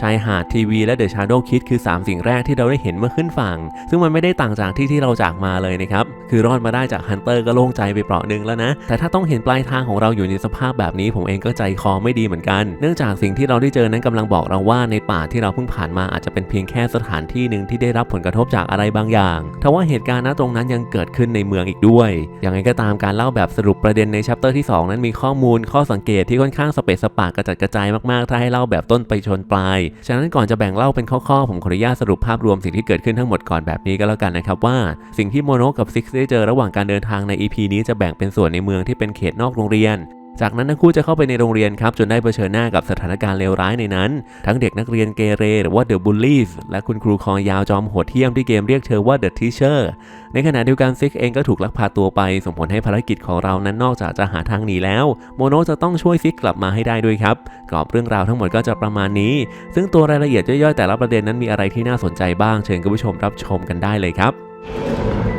ชายหาดทีวีและเดอะชาร์โดคิดคือ 3 สิ่งแรกที่เราได้เห็นเมื่อขึ้นฝั่ง ซึ่งมันไม่ได้ต่างจากที่ที่เราจากมาเลยนะครับคือรอดมาได้จากฮันเตอร์ก็โล่งใจไปเปราะหนึ่งแล้วนะ แต่ถ้าต้องเห็นปลายทางของเราอยู่ในสภาพแบบนี้ ผมเองก็ใจคอไม่ดีเหมือนกัน เนื่องจากสิ่งที่เราได้เจอนั้นกำลังบอกเราว่าในป่าที่เราเพิ่งผ่านมาอาจจะเป็นเพียงแค่สถานที่หนึ่งที่ได้รับผลกระทบจากอะไรบางอย่างทว่าเหตุการณ์ณตรงนั้นยังเกิดขึ้นในเมืองอีกด้วย อย่างไรก็ตามการเล่าแบบสรุปประเด็นในชัปเตอร์ที่ 2 นั้นมีข้อมูลข้อสังเกตที่ค่อนข้างสเปซสปากกระจัดกระจายมากๆ ถ้าให้เล่าแบบต้นไปชนปลาย ฉะนั้นก่อนจะแบ่งเล่าเป็นข้อๆ ผมขออนุญาตสรุปภาพรวมสิ่งที่เกิดขึ้นทั้งหมดก่อนแบบนี้ก็แล้วกันนะครับว่า สิ่งที่โมโนกับซิกได้เจอระหว่างการเดินทางใน EP นี้จะแบ่งเป็นส่วนในเมืองที่เป็นเขตนอกโรงเรียน จากนั้นทั้งคู่จะเข้าไปในโรงเรียนครับจนได้เผชิญหน้ากับสถานการณ์เลวร้ายในนั้น ทั้งเด็กนักเรียนเกเรหรือว่าเดอะบูลลี่และคุณครูคอยาวจอมโหดเหี้ยมที่เกมเรียกเธอว่าเดอะทีเชอร์ในขณะเดียวกันซิกเองก็ถูกลักพาตัวไปส่งผลให้ภารกิจของเรานั้นนอกจากจะหาทางหนีแล้ว โมโนจะต้องช่วยซิกกลับมาให้ได้ด้วยครับ กรอบเรื่องราวทั้งหมดก็จะประมาณนี้ ซึ่งตัวรายละเอียดย่อยๆแต่ละประเด็นนั้นมีอะไรที่น่าสนใจบ้างเชิญคุณผู้ชมรับชมกันได้เลยครับ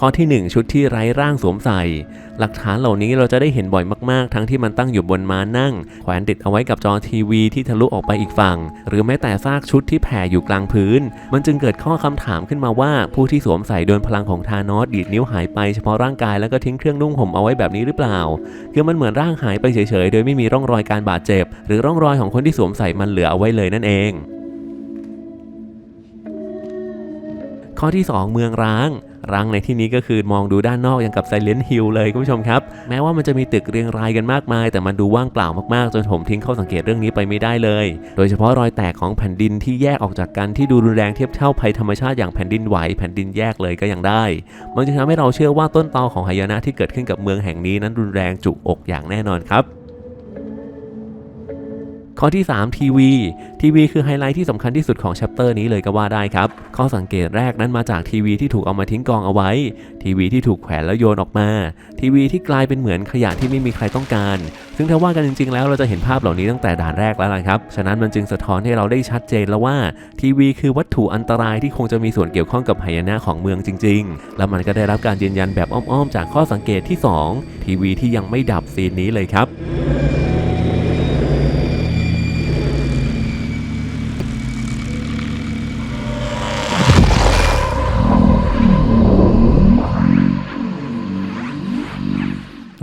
ข้อที่ 1 ชุดที่ไร้ร่างสวมใส่ หลักฐานเหล่านี้เราจะได้เห็นบ่อยมากๆ ทั้งที่มันตั้งอยู่บนม้านั่ง แขวนติดเอาไว้กับจอทีวีที่ทะลุออกไปอีกฝั่ง หรือแม้แต่ซากชุดที่แผ่อยู่กลางพื้น มันจึงเกิดข้อคำถามขึ้นมาว่า ผู้ที่สวมใส่โดนพลังของธานอสดีดนิ้วหายไปเฉพาะร่างกายแล้วก็ทิ้งเครื่องนุ่งห่มเอาไว้แบบนี้หรือเปล่า คือมันเหมือนร่างหายไปเฉยๆ โดยไม่มีร่องรอยการบาดเจ็บ หรือร่องรอยของคนที่สวมใส่มันเหลือเอาไว้เลยนั่นเอง ข้อที่ 2 เมืองร้าง ร้างในที่นี้ก็คือมองดูด้านนอกอย่างกับไซเลน t ์ฮิลเลยคุณผู้ชมครับ แม้ว่ามันจะมีตึกเรียงรายกันมากมาย แต่มันดูว่างเปล่ามากๆ จนผมทิ้งข้อสังเกตเรื่องนี้ไปไม่ได้เลย โดยเฉพาะรอยแตกของแผ่นดินที่แยกออกจากกันที่ดูรุนแรงเทียบเท่าภัยธรรมชาติอย่างแผ่นดินไหวแผ่นดินแยกเลยก็ยังได้ มันจึงทำให้เราเชื่อว่าต้นตอของหายนะที่เกิดขึ้นกับเมืองแห่งนี้นั้นรุนแรงจุกอกอย่างแน่นอนครับ ข้อที่ 3 ทีวีทีวีคือไฮไลท์ที่สำคัญที่สุดของแชปเตอร์นี้เลยก็ว่าได้ครับ ข้อสังเกตแรกนั้นมาจากทีวีที่ถูกเอามาทิ้งกองเอาไว้ ทีวีที่ถูกแขวนแล้วโยนออกมา ทีวีที่กลายเป็นเหมือนขยะที่ไม่มีใครต้องการ ซึ่งถ้าว่ากันจริง ๆ แล้วเราจะเห็นภาพเหล่านี้ตั้งแต่ด่านแรกแล้วล่ะครับ ฉะนั้นมันจึงสะท้อนให้เราได้ชัดเจนแล้วว่า ทีวีคือวัตถุอันตรายที่คงจะมีส่วนเกี่ยวข้องกับหายนะของเมืองจริง ๆ แล้วมันก็ได้รับการยืนยันแบบอ้อมๆ จากข้อสังเกตที่สองทีวีที่ยังไม่ดับซีนนี้เลยครับ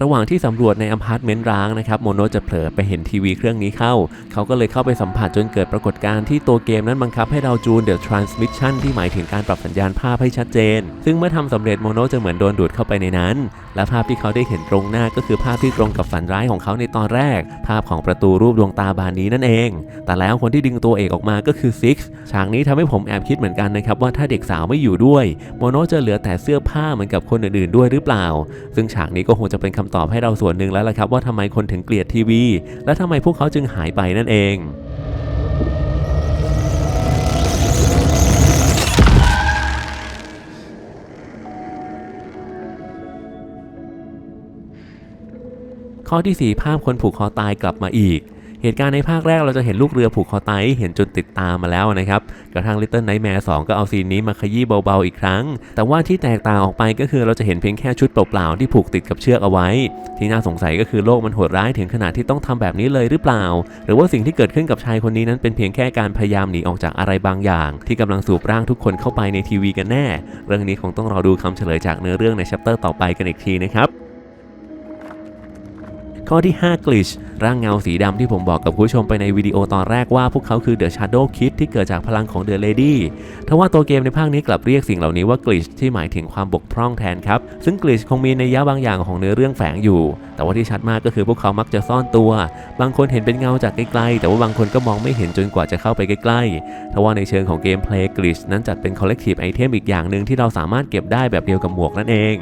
ระหว่างที่สำรวจในอพาร์ตเมนต์ร้างนะครับโมโนจะเผลอไปเห็นทีวีเครื่องนี้เข้า เขาก็เลยเข้าไปสัมผัสจนเกิดปรากฏการณ์ที่ตัวเกมนั้นบังคับให้เราจูนเด e ะ transmission ที่หมายถึงการปรับสัญญาณภาพให้ชัดเจน ซึ่งเมื่อทำสำเร็จโมโนจะเหมือนโดนดูดเข้าไปในนั้น และภาพที่เขาได้เห็นตรงหน้าก็คือภาพที่ตรงกับฝันร้ายของเขาในตอนแรก ภาพของประตูรูปดวงตาบานนี้นั่นเอง แต่แล้วคนที่ดึงตัวเอกออกมาก็คือซิกฉากนี้ทำให้ผมแอบคิดเหมือนกันนะครับว่าถ้าเด็กสาวไม่อยู่ด้วยโมโนจะเหลือแต่เสื้อผ้าเหมือนกับคนอื่นๆด้วยหรือเปล่า ซึ่งฉากนี้ก็คงจะเป็นคำตอบให้เราส่วนหนึ่งแล้วล่ะครับว่าทำไมคนถึงเกลียดทีวี และทำไมพวกเขาจึงหายไปนั่นเองข้อที่ 4 ภาพคนผูกคอตายกลับมาอีก เหตุการณ์ในภาคแรกเราจะเห็นลูกเรือผูกคอตายเห็นจนติดตามมาแล้วนะครับ กระทั่ง Little Nightmare 2 ก็เอาซีนนี้มาขยี้เบาๆอีกครั้ง แต่ว่าที่แตกต่างออกไปก็คือเราจะเห็นเพียงแค่ชุดเปล่าๆที่ผูกติดกับเชือกเอาไว้ ที่น่าสงสัยก็คือโลกมันโหดร้ายถึงขนาดที่ต้องทำแบบนี้เลยหรือเปล่า หรือว่าสิ่งที่เกิดขึ้นกับชายคนนี้นั้นเป็นเพียงแค่การพยายามหนีออกจากอะไรบางอย่าง ที่กำลังสูบร่างทุกคนเข้าไปในทีวีกันแน่ เรื่องนี้คงต้องรอดูคำเฉลยจากเนื้อเรื่องในชัปเตอร์ต่อไปกันอีกทีนะครับ ข้อที่ 5 กลิช ร่างเงาสีดำที่ผมบอกกับผู้ชมไปในวิดีโอตอนแรกว่าพวกเขาคือ The Shadow Kid ที่เกิดจากพลังของ The Lady ทว่าตัวเกมในภาคนี้กลับเรียกสิ่งเหล่านี้ว่ากลิชที่หมายถึงความบกพร่องแทนครับ ซึ่งกลิชคงมีในยะบางอย่างของเนื้อเรื่องแฝงอยู่ แต่ว่าที่ชัดมากก็คือพวกเขามักจะซ่อนตัว บางคนเห็นเป็นเงาจากไกลๆ แต่ว่าบางคนก็มองไม่เห็นจนกว่าจะเข้าไปใกล้ๆทว่าในเชิงของเกมเพลย์กลิชนั้นจัดเป็น Collective Item อีกอย่างหนึ่งที่เราสามารถเก็บได้แบบเดียวกับหมวกนั่นเอง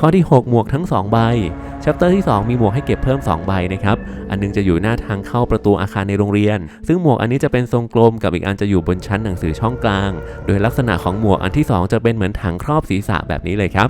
ข้อที่ 6 หมวกทั้ง 2 ใบชัปเตอร์ที่ 2 มีหมวกให้เก็บเพิ่ม 2 ใบนะครับ อันนึงจะอยู่หน้าทางเข้าประตูอาคารในโรงเรียน ซึ่งหมวกอันนี้จะเป็นทรงกลมกับอีกอันจะอยู่บนชั้นหนังสือช่องกลาง โดยลักษณะของหมวกอันที่ 2 จะเป็นเหมือนถังครอบศีรษะแบบนี้เลยครับ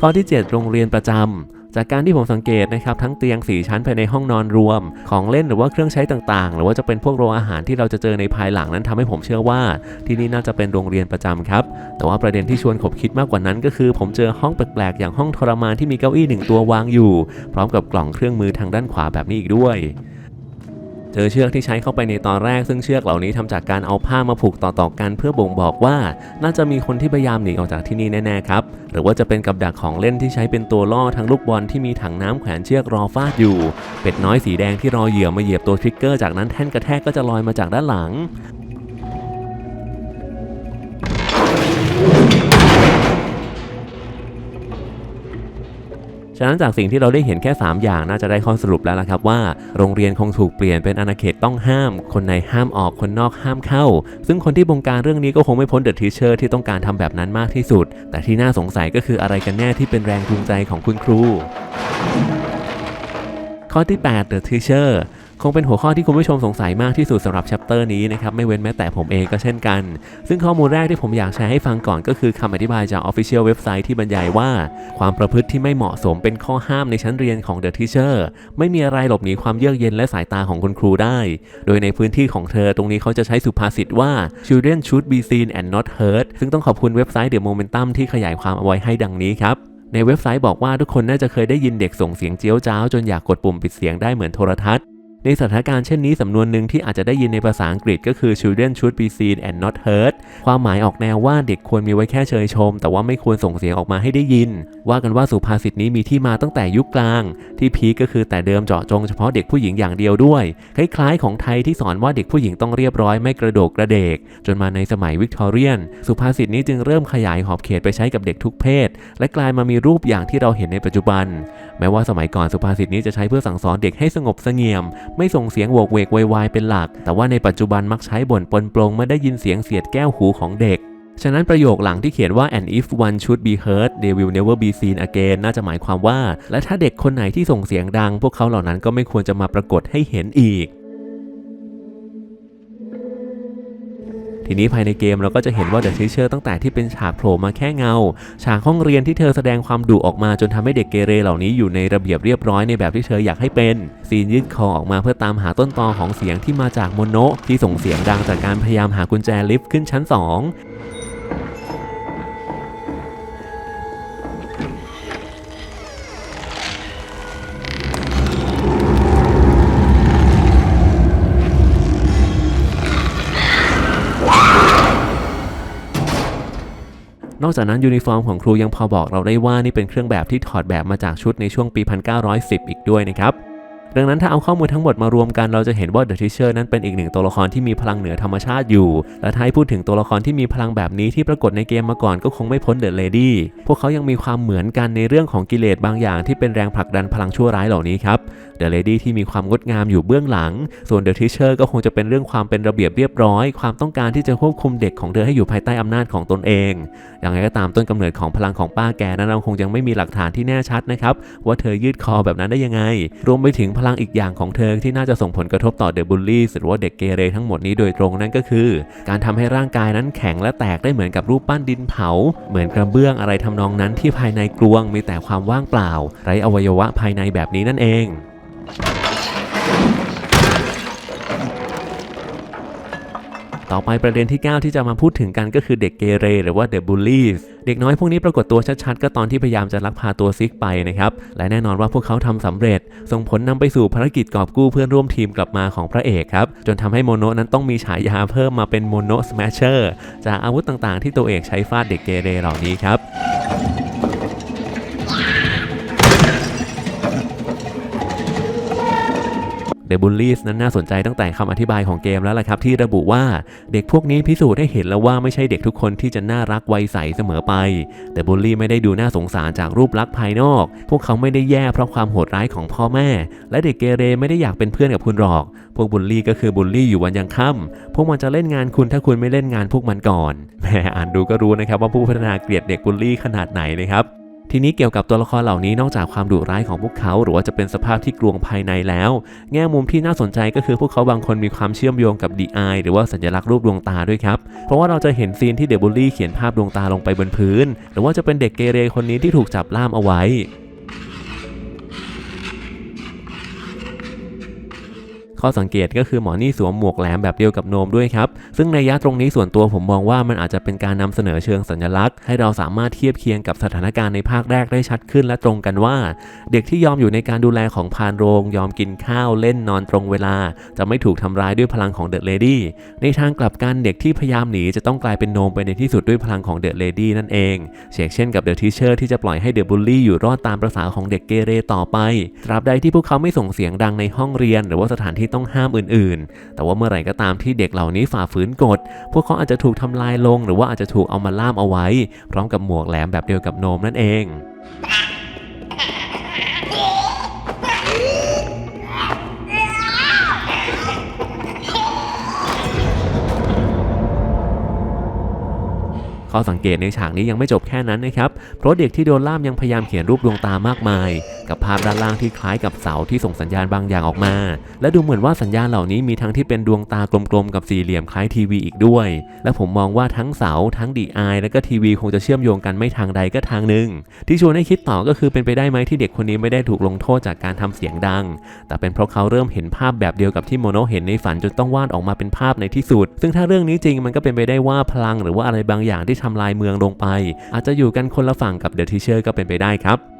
ข้อที่ 7 โรงเรียนประจำ จากการที่ผมสังเกตนะครับทั้งเตียง 4 ชั้นภายในห้องนอนรวม ของเล่นหรือว่าเครื่องใช้ต่างๆ หรือว่าจะเป็นพวกโรงอาหารที่เราจะเจอในภายหลังนั้นทำให้ผมเชื่อว่า ที่นี่น่าจะเป็นโรงเรียนประจำครับ แต่ว่าประเด็นที่ชวนขบคิดมากกว่านั้น ก็คือผมเจอห้องแปลกๆอย่างห้องทรมานที่มีเก้าอี้หนึ่งตัววางอยู่ พร้อมกับกล่องเครื่องมือทางด้านขวาแบบนี้อีกด้วย เจอเชือกที่ใช้เข้าไปในตอนแรก ซึ่งเชือกเหล่านี้ทำจากการเอาผ้ามาผูกต่อๆกัน เพื่อบ่งบอกว่า น่าจะมีคนที่พยายามหนีออกจากที่นี่แน่ๆครับ หรือว่าจะเป็นกับดักของเล่นที่ใช้เป็นตัวล่อทั้งลูกบอลที่มีถังน้ำแขวนเชือกรอฟาดอยู่ เป็ดน้อยสีแดงที่รอเหยื่อมาเหยียบตัวทริกเกอร์จากนั้นแท่นกระแทกก็จะลอยมาจากด้านหลัง ฉะนั้นจากสิ่งที่เราได้เห็นแค่ 3 อย่างน่าจะได้ข้อสรุปแล้วล่ะครับว่า โรงเรียนคงถูกเปลี่ยนเป็นอาณาเขตต้องห้าม คนในห้ามออกคนนอกห้ามเข้า ซึ่งคนที่บงการเรื่องนี้ก็คงไม่พ้นเดอะทีเชอร์ที่ต้องการทำแบบนั้นมากที่สุด แต่ที่น่าสงสัยก็คืออะไรกันแน่ที่เป็นแรงจูงใจของคุณครู ข้อที่ 8 The Teacher คงเป็นหัวข้อที่คุณผู้ชมสงสัยมากที่สุดสำหรับแชปเตอร์นี้นะครับไม่เว้นแม้แต่ผมเองก็เช่นกัน ซึ่งข้อมูลแรกที่ผมอยากแชร์ให้ฟังก่อนก็คือคำอธิบายจาก Official เว็บไซต์ที่บรรยายว่า ความประพฤติที่ไม่เหมาะสมเป็นข้อห้ามในชั้นเรียนของ The Teacher ไม่มีอะไรหลบหนีความเยือกเย็นและสายตาของคุณครูได้ โดยในพื้นที่ของเธอตรงนี้เขาจะใช้สุภาษิตว่า children should be seen and not heard ซึ่งต้องขอบคุณเว็บไซต์ The Momentum ที่ขยายความเอาไว้ให้ดังนี้ครับในเว็บไซต์บอกว่าทุกคนน่าจะเคยได้ยินเด็กส่งเสียงเจียวจ้าวจนอยากกดปุ่มปิดเสียงได้เหมือนโทรทัศน์ ในสถานการณ์เช่นนี้สำนวนหนึ่งที่อาจจะได้ยินในภาษาอังกฤษก็คือ children should be seen and not heard ความหมายออกแนวว่าเด็กควรมีไว้แค่เชยชม แต่ว่าไม่ควรส่งเสียงออกมาให้ได้ยิน ว่ากันว่าสุภาษิตนี้มีที่มาตั้งแต่ยุคกลาง ที่พีก็คือแต่เดิมเจาะจงเฉพาะเด็กผู้หญิงอย่างเดียวด้วย คล้ายๆ ของไทยที่สอนว่าเด็กผู้หญิงต้องเรียบร้อยไม่กระโดกกระเดก จนมาในสมัยวิกตอเรียน สุภาษิตนี้จึงเริ่มขยายขอบเขตไปใช้กับเด็กทุกเพศ และกลายมามีรูปอย่างที่เราเห็นในปัจจุบัน แม้ว่าสมัยก่อนสุภาษิตนี้จะใช้เพื่อสั่งสอนเด็กให้สงบเสงี่ยม ไม่ส่งเสียงโวกเวกวายเป็นหลัก แต่ว่าในปัจจุบันมักใช้บ่นปนปลงเมื่อได้ยินเสียงเสียดแก้วหูของเด็ก ฉะนั้นประโยคหลังที่เขียนว่า and if one should be heard they will never be seen again น่าจะหมายความว่า และถ้าเด็กคนไหนที่ส่งเสียงดัง พวกเขาเหล่านั้นก็ไม่ควรจะมาปรากฏให้เห็นอีก ทีนี้ภายในเกมเราก็จะเห็นว่าเดอะทีเชอร์ตั้งแต่ที่เป็นฉากโผล่มาแค่เงา ฉากห้องเรียนที่เธอแสดงความดุออกมาจนทำให้เด็กเกเรเหล่านี้อยู่ในระเบียบเรียบร้อยในแบบที่เธออยากให้เป็นซีนยืดคอออกมาเพื่อตามหาต้นตอของเสียงที่มาจากโมโนที่ส่งเสียงดังจากการพยายามหากุญแจลิฟต์ขึ้นชั้น 2 นอกจากนั้นยูนิฟอร์มของครูยังพอบอกเราได้ว่านี่เป็นเครื่องแบบที่ถอดแบบมาจากชุดในช่วงปี 1910 อีกด้วยนะครับ ดังนั้นถ้าเอาข้อมูลทั้งหมดมารวมกันเราจะเห็นว่าเดอะทิเชอร์นั้นเป็นอีกหนึ่งตัวละครที่มีพลังเหนือธรรมชาติอยู่ และถ้าให้พูดถึงตัวละครที่มีพลังแบบนี้ที่ปรากฏในเกมมาก่อนก็คงไม่พ้นเดอะเลดี้พวกเขายังมีความเหมือนกันในเรื่องของกิเลสบางอย่างที่เป็นแรงผลักดันพลังชั่วร้ายเหล่านี้ครับเดอะเลดี้ที่มีความงดงามอยู่เบื้องหลัง ส่วนเดอะทิเชอร์ก็คงจะเป็นเรื่องความเป็นระเบียบเรียบร้อย ความต้องการที่จะควบคุมเด็กของเธอให้อยู่ภายใต้อำนาจของตนเอง อย่างไรก็ตามต้นกำเนิดของพลังของป้าแกนั้นเราคงยังไม่มีหลักฐานที่แน่ชัดนะครับว่าเธอยืดคอแบบนั้นได้ยังไง รวมไปถึงพลังอีกอย่างของเธอที่น่าจะส่งผลกระทบต่อเดอะบูลลี่หรือว่าเด็กเกเรทั้งหมดนี้โดยตรงนั่นก็คือ การทำให้ร่างกายนั้นแข็งและแตกได้เหมือนกับรูปปั้นดินเผา เหมือนกระเบื้องอะไรทำนองนั้นที่ภายในกลวงมีแต่ความว่างเปล่า ไร้อวัยวะภายในแบบนี้นั่นเอง ต่อไปประเด็นที่ 9 ที่จะมาพูดถึงกันก็คือเด็กเกเรหรือว่าเด็กบูลลี่เด็กน้อยพวกนี้ปรากฏตัวชัดๆ ก็ตอนที่พยายามจะลักพาตัวซิกไปนะครับ และแน่นอนว่าพวกเขาทำสำเร็จ ส่งผลนำไปสู่ภารกิจกอบกู้เพื่อนร่วมทีมกลับมาของพระเอกครับ จนทำให้โมโนนั้นต้องมีฉายาเพิ่มมาเป็นโมโนสแมชเชอร์จากอาวุธต่างๆ ที่ตัวเอกใช้ฟาดเด็กเกเรเหล่านี้ครับ เดบุลลี่นั้นน่าสนใจตั้งแต่คำอธิบายของเกมแล้วล่ะครับ ที่ระบุว่าเด็กพวกนี้พิสูจน์ให้เห็นแล้วว่าไม่ใช่เด็กทุกคนที่จะน่ารักไวใสเสมอไป แต่บุลลี่ไม่ได้ดูน่าสงสารจากรูปลักษณ์ภายนอก พวกเขาไม่ได้แย่เพราะความโหดร้ายของพ่อแม่ และเด็กเกเรไม่ได้อยากเป็นเพื่อนกับคุณหรอก พวกบุลลี่ก็คือบุลลี่อยู่วันยังค่ำพวกมันจะเล่นงานคุณถ้าคุณไม่เล่นงานพวกมันก่อนแหมอ่านดูก็รู้นะครับว่าผู้พัฒนาเกลียดเด็กบุลลี่ขนาดไหนนะครับ ทีนี้เกี่ยวกับตัวละครเหล่านี้นอกจากความดุร้ายของพวกเขา หรือว่าจะเป็นสภาพที่กลวงภายในแล้ว แง่มุมที่น่าสนใจก็คือพวกเขาบางคนมีความเชื่อมโยงกับดีไอหรือว่าสัญลักษณ์รูปดวงตาด้วยครับ เพราะว่าเราจะเห็นซีนที่เดบุลลี่เขียนภาพดวงตาลงไปบนพื้น หรือว่าจะเป็นเด็กเกเรคนนี้ที่ถูกจับล่ามเอาไว้ ข้อสังเกตก็คือหมอนี่สวมหมวกแหลมแบบเดียวกับโนมด้วยครับ ซึ่งในยะตรงนี้ส่วนตัวผมมองว่ามันอาจจะเป็นการนำเสนอเชิงสัญลักษณ์ ให้เราสามารถเทียบเคียงกับสถานการณ์ในภาคแรกได้ชัดขึ้นและตรงกันว่า เด็กที่ยอมอยู่ในการดูแลของพานโรง ยอมกินข้าวเล่นนอนตรงเวลา จะไม่ถูกทำร้ายด้วยพลังของเดอะเลดี้ในทางกลับกันเด็กที่พยายามหนีจะต้องกลายเป็นโนมไปในที่สุดด้วยพลังของเดอะเลดี้นั่นเองเชกเช่นกับเดอะทีเชอร์ที่จะปล่อยให้เดอะบูลลี่อยู่รอดตามประษาของเด็กเกเรต่อไปตราบใดที่พวกเขาไม่ส่งเสียงดังในห้องเรียน หรือว่าสถานที่ต้องห้ามอื่นๆ แต่ว่าเมื่อไหร่ก็ตามที่เด็กเหล่านี้ฝ่าฝืนกฎ พวกเขาอาจจะถูกทำลายลง หรือว่าอาจจะถูกเอามาล่ามเอาไว้ พร้อมกับหมวกแหลมแบบเดียวกับโนมนั่นเองข้อสังเกตในฉากนี้ยังไม่จบแค่นั้นนะครับ เพราะเด็กที่โดนล่ามยังพยายามเขียนรูปดวงตามากมาย กับภาพด้านล่างที่คล้ายกับเสาที่ส่งสัญญาณบางอย่างออกมา และดูเหมือนว่าสัญญาณเหล่านี้มีทั้งที่เป็นดวงตากลมๆกับสี่เหลี่ยมคล้ายทีวีอีกด้วย และผมมองว่าทั้งเสาทั้งดีไอและก็ทีวีคงจะเชื่อมโยงกันไม่ทางใดก็ทางหนึ่ง ที่ชวนให้คิดต่อก็คือเป็นไปได้ไหมที่เด็กคนนี้ไม่ได้ถูกลงโทษจากการทำเสียงดัง แต่เป็นเพราะเขาเริ่มเห็นภาพแบบเดียวกับที่โมโนเห็นในฝันจนต้องวาดออกมาเป็นภาพในที่สุด ซึ่งถ้าเรื่องนี้จริงมันก็เป็นไปได้ว่าพลังหรือว่าอะไรบางอย่างที่ทำลายเมืองลงไป อาจจะอยู่กันคนละฝั่งกับเดอะทีเชอร์ก็เป็นไปได้ครับ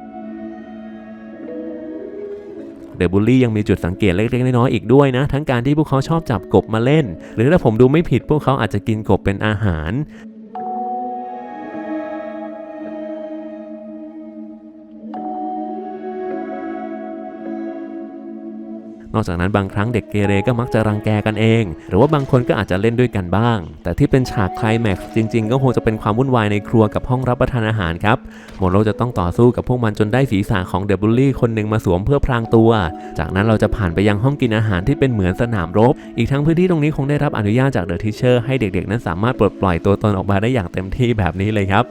เดอะบูลลี่ยังมีจุดสังเกตเล็กๆน้อยๆอีกด้วยนะ ทั้งการที่พวกเขาชอบจับกบมาเล่น หรือถ้าผมดูไม่ผิดพวกเขาอาจจะกินกบเป็นอาหาร นอกจากนั้นบางครั้งเด็กเกเรก็มักจะรังแกกันเอง หรือว่าบางคนก็อาจจะเล่นด้วยกันบ้าง แต่ที่เป็นฉากไคลแม็กซ์จริง ๆ ก็คงจะเป็นความวุ่นวายในครัวกับห้องรับประทานอาหารครับโมโรจะต้องต่อสู้กับพวกมันจนได้ศีรษะของเดบุลลี่คนหนึ่งมาสวมเพื่อพรางตัว จากนั้นเราจะผ่านไปยังห้องกินอาหารที่เป็นเหมือนสนามรบ อีกทั้งพื้นที่ตรงนี้คงได้รับอนุญาตจากเดอะทิเชอร์ให้เด็กๆ นั้นสามารถปลดปล่อยตัวตนออกมาได้อย่างเต็มที่แบบนี้เลยครับ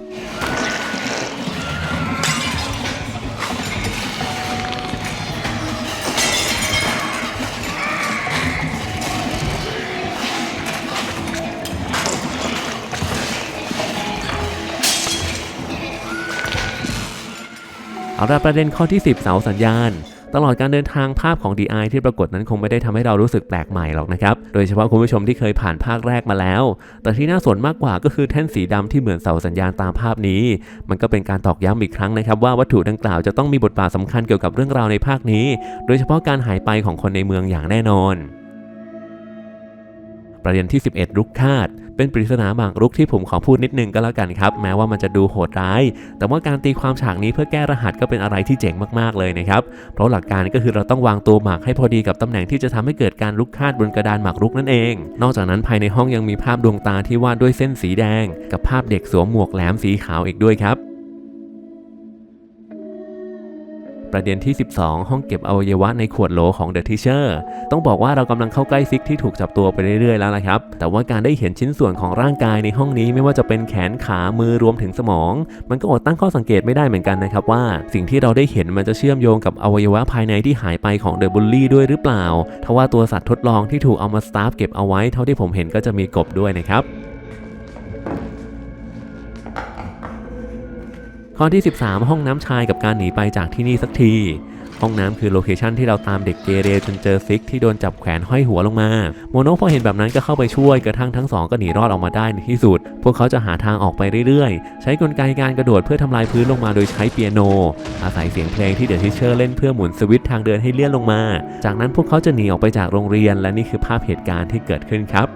เอาละประเด็นข้อที่ 10 เสาสัญญาณ ตลอดการเดินทางภาพของ DI ที่ปรากฏนั้นคงไม่ได้ทำให้เรารู้สึกแปลกใหม่หรอกนะครับ โดยเฉพาะคุณผู้ชมที่เคยผ่านภาคแรกมาแล้ว แต่ที่น่าสนมากกว่าก็คือแท่นสีดำที่เหมือนเสาสัญญาณตามภาพนี้ มันก็เป็นการตอกย้ำอีกครั้งนะครับว่าวัตถุดังกล่าวจะต้องมีบทบาทสำคัญเกี่ยวกับเรื่องราวในภาคนี้ โดยเฉพาะการหายไปของคนในเมืองอย่างแน่นอน ประเด็นที่ 11 รุกคาด เป็นปริศนาหมากรุกที่ผมขอพูดนิดนึงก็แล้วกันครับ แม้ว่ามันจะดูโหดร้าย แต่ว่าการตีความฉากนี้เพื่อแก้รหัสก็เป็นอะไรที่เจ๋งมากๆเลยนะครับ เพราะหลักการก็คือเราต้องวางตัวหมากให้พอดีกับตำแหน่งที่จะทำให้เกิดการลุกคาดบนกระดานหมากรุกนั่นเอง นอกจากนั้นภายในห้องยังมีภาพดวงตาที่วาดด้วยเส้นสีแดง กับภาพเด็กสวมหมวกแหลมสีขาวอีกด้วยครับ ประเด็นที่ 12 ห้องเก็บอวัยวะในขวดโหลของ The Teacher ต้องบอกว่าเรากำลังเข้าใกล้ซิกที่ถูกจับตัวไปเรื่อยๆแล้วนะครับ แต่ว่าการได้เห็นชิ้นส่วนของร่างกายในห้องนี้ไม่ว่าจะเป็นแขนขามือรวมถึงสมอง มันก็อดตั้งข้อสังเกตไม่ได้เหมือนกันนะครับว่า สิ่งที่เราได้เห็นมันจะเชื่อมโยงกับอวัยวะภายในที่หายไปของ The Bully ด้วยหรือเปล่าทว่าตัวสัตว์ทดลองที่ถูกเอามาสตาฟเก็บเอาไว้เท่าที่ผมเห็นก็จะมีกบด้วยนะครับ ข้อที่ 13 ห้องน้ำชายกับการหนีไปจากที่นี่สักที ห้องน้ำคือโลเคชันที่เราตามเด็กเกเรจนเจอซิกที่โดนจับแขวนห้อยหัวลงมา โมโนพอเห็นแบบนั้นก็เข้าไปช่วยกระทั่งทั้งสองก็หนีรอดออกมาได้ในที่สุด พวกเขาจะหาทางออกไปเรื่อยๆ ใช้กลไกการกระโดดเพื่อทำลายพื้นลงมาโดยใช้เปียโน อาศัยเสียงเพลงที่เดอะทิเชอร์เล่นเพื่อหมุนสวิตช์ทางเดินให้เลื่อนลงมา จากนั้นพวกเขาจะหนีออกไปจากโรงเรียนและนี่คือภาพเหตุการณ์ที่เกิดขึ้นครับ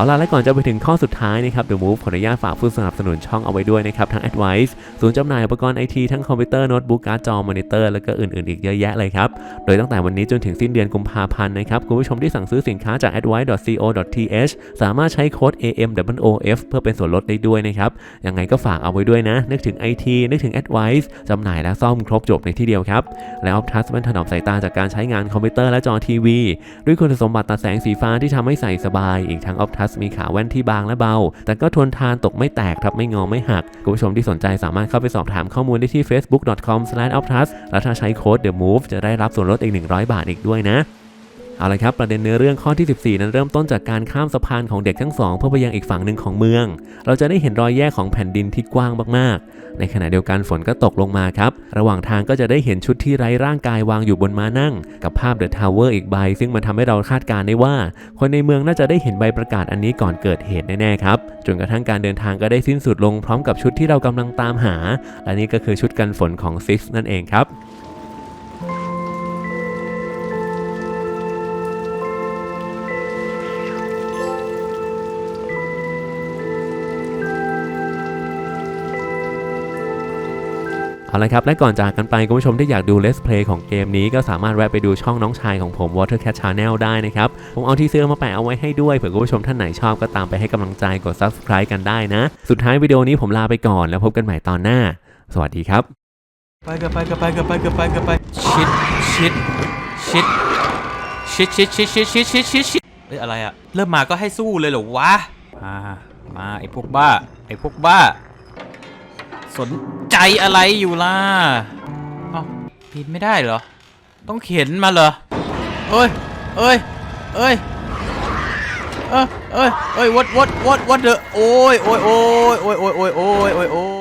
เอาล่ะและก่อนจะไปถึงข้อสุดท้ายนะครับ The Move ขออนุญาตฝากผู้สนับสนุนช่องเอาไว้ด้วยนะครับ ทั้ง Advice ศูนย์จำหน่ายอุปกรณ์ไอทีทั้งคอมพิวเตอร์โน้ตบุ๊กการ์ดจอมอนิเตอร์แล้วก็อื่น ๆ อีกเยอะแยะเลยครับ โดยตั้งแต่วันนี้จนถึงสิ้นเดือนกุมภาพันธ์นะครับ คุณผู้ชมที่สั่งซื้อสินค้าจาก advice.co.th สามารถใช้โค้ด AMWOF เพื่อเป็นส่วนลดได้ด้วยนะครับยังไงก็ฝากเอาไว้ด้วยนะ นึกถึง IT นึกถึง Advice จำหน่ายและซ่อมครบจบในที่เดียวครับและ Optus มันถนอมสายตาจากการใช้งานคอมพิวเตอร์และจอทีวีด้วยคุณสมบัติตัดแสงสีฟ้าที่ทำให้ใส่สบายอีกทั้งสมีขาแว่นที่บางและเบา แต่ก็ทนทานตกไม่แตกครับไม่งอไม่หัก คุณผู้ชมที่สนใจสามารถเข้าไปสอบถามข้อมูลได้ที่ facebook.com/optus และถ้าใช้โค้ด the move จะได้รับส่วนลดอีก 100 บาทอีกด้วยนะ เอาละครับประเด็นเนื้อเรื่องข้อที่ 14 นั้นเริ่มต้นจากการข้ามสะพานของเด็กทั้งสองเพื่อไปยังอีกฝั่งหนึ่งของเมือง เราจะได้เห็นรอยแยกของแผ่นดินที่กว้างมากๆ ในขณะเดียวกันฝนก็ตกลงมาครับ ระหว่างทางก็จะได้เห็นชุดที่ไร้ร่างกายวางอยู่บนม้านั่ง กับภาพเดอะทาวเวอร์อีกใบ ซึ่งมันทำให้เราคาดการณ์ได้ว่า คนในเมืองน่าจะได้เห็นใบประกาศอันนี้ก่อนเกิดเหตุแน่ๆครับจนกระทั่งการเดินทางก็ได้สิ้นสุดลงพร้อมกับชุดที่เรากำลังตามหา และนี่ก็คือชุดกันฝนของซิกนั่นเองครับ เอาละครับ และก่อนจากกันไปคุณผู้ชมที่อยากดู Let's Play ของเกมนี้ก็สามารถแวะไปดูช่องน้องชายของผม Watercat Channel ได้นะครับ ผมเอาทีเซอร์มาแปะเอาไว้ให้ด้วยเผื่อคุณผู้ชมท่านไหนชอบก็ตามไปให้กำลังใจกด Subscribe กันได้นะ สุดท้ายวิดีโอนี้ผมลาไปก่อนแล้วพบกันใหม่ตอนหน้า สวัสดีครับ ไปกันไปกันไปกันไปกันไปกันไปชิดชิดชิดชิดชิดชิดชิดชิดชิดชิดชิดเอ้ยอะไรอะเริ่มมาก็ให้สู้เลยเหรอวะมามาไอ้พวกบ้าไอ้พวกบ้า สนใจอะไรอยู่ล่ะเอ้าปีนไม่ได้เหรอ ต้องเข็นมาเหรอ เอ้ย เอ้ย เอ้ย เอ้ย เอ้ย เอ้ยวัดวัดวัดวัดเดอโอ้ยโอ้ยโอ้ยโอ้ยโอ้ยโอ้ยโอ้ยโอ้ยโอ้ย